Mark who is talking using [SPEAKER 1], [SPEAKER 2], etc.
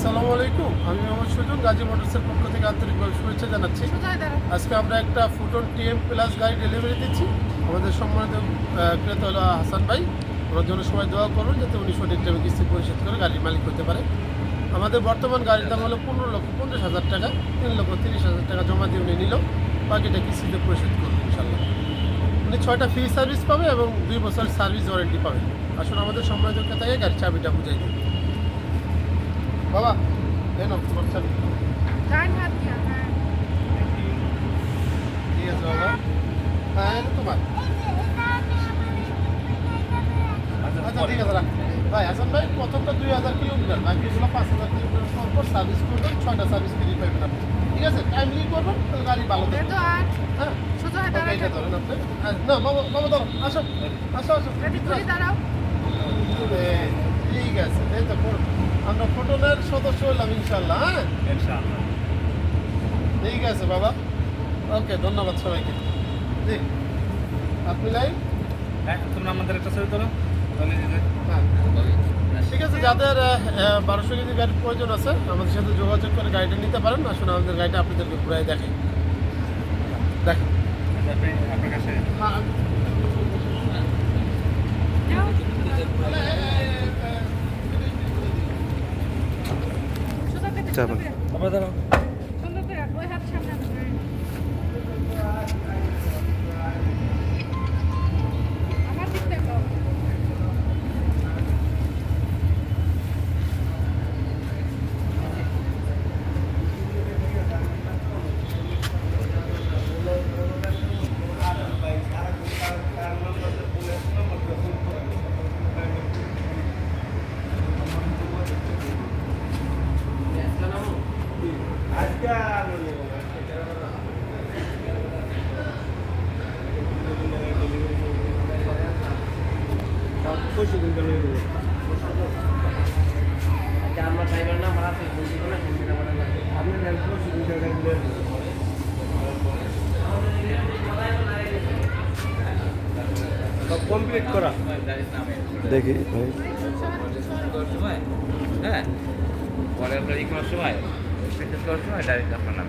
[SPEAKER 1] আসসালামু আলাইকুম। আমি মোহাম্মদ সুজন গাজী মোটরসের পক্ষ থেকে আন্তরিকভাবে শুভেচ্ছা জানাচ্ছি। আজকে আমরা একটা ফুটন টিএম প্লাস গাড়ি ডেলিভারি দিচ্ছি। আমাদের সম্মানিত ক্রেতা হলো হাসান ভাই। ওনার জন্য সবাই দোয়া করুন যাতে উনি সঠিক টাইমে কিস্তি পরিশোধ করে গাড়ির মালিক হতে পারে। আমাদের বর্তমান গাড়ির দাম হলো পনেরো লক্ষ পঞ্চাশ হাজার টাকা। তিন লক্ষ তিরিশ হাজার টাকা জমা দিয়ে উনি নিল। বাকিটা কিস্তিতে পরিশোধ করবে ইনশাল্লাহ উনি ছয়টা ফ্রি সার্ভিস পাবে এবং দুই বছর সার্ভিস ওয়ারেন্টি পাবে। আসলে আমাদের সম্মানিত ক্রেতাকে গাড়ির চাবিটা বুঝাই দিন বাবা তোমার চাবি
[SPEAKER 2] ডান হাত দিয়া হ্যাঁ।
[SPEAKER 1] ঠিক আছে বাবা। হ্যাঁ এটা তোমার। আচ্ছা ঠিক আছে রাখ ভাই হাসান ভাই প্রথমটা দুই হাজার কিলোমিটার বাকিগুলো পাঁচ হাজার কিলোমিটার পর সার্ভিস করবেন ছয়টা সার্ভিস ফ্রি পাবেন আপনি। ঠিক আছে টাইমলি করবেন গাড়ি ভালো থাকবে।
[SPEAKER 2] তো
[SPEAKER 1] হ্যাঁ?
[SPEAKER 2] হয়ে
[SPEAKER 1] ধরেন আপনি। হ্যাঁ, না বাবা বাবা ধরো আসো। আসো আসো।
[SPEAKER 2] দাঁড়াও।
[SPEAKER 1] আছে এই তো? আমরা ফোটনের সদস্য হলাম ইনশাল্লাহ হ্যাঁ? ঠিক আছে বাবা। ওকে ধন্যবাদ সবাইকে। জি। আপনি লাইন?
[SPEAKER 3] হ্যাঁ তোমরা আমাদের একটা ছবি তোলো।
[SPEAKER 1] হ্যাঁ ঠিক আছে যাদের বারোশো কেজি গাড়ির প্রয়োজন আছে আমাদের সাথে যোগাযোগ করে গাড়িটা নিতে পারেন। আসুন আমাদের গাড়িটা আপনাদেরকে ঘুরাই দেখেন। দেখেন
[SPEAKER 3] আপনার কাছে
[SPEAKER 2] সোজা থেকে
[SPEAKER 4] চাপা।
[SPEAKER 2] সুন্দর করে
[SPEAKER 3] আপনার দাঁড়াও
[SPEAKER 2] সুন্দর করে ওই হাত সামনে আনো, হ্যাঁ। আমার দিক থেকে
[SPEAKER 3] কমপ্লিট করা।
[SPEAKER 4] দেখি ভাই।
[SPEAKER 5] করার সময় হ্যাঁ পরে আপনার ই করার সময় করার সময় ডাইরেক্ট আপনার নাম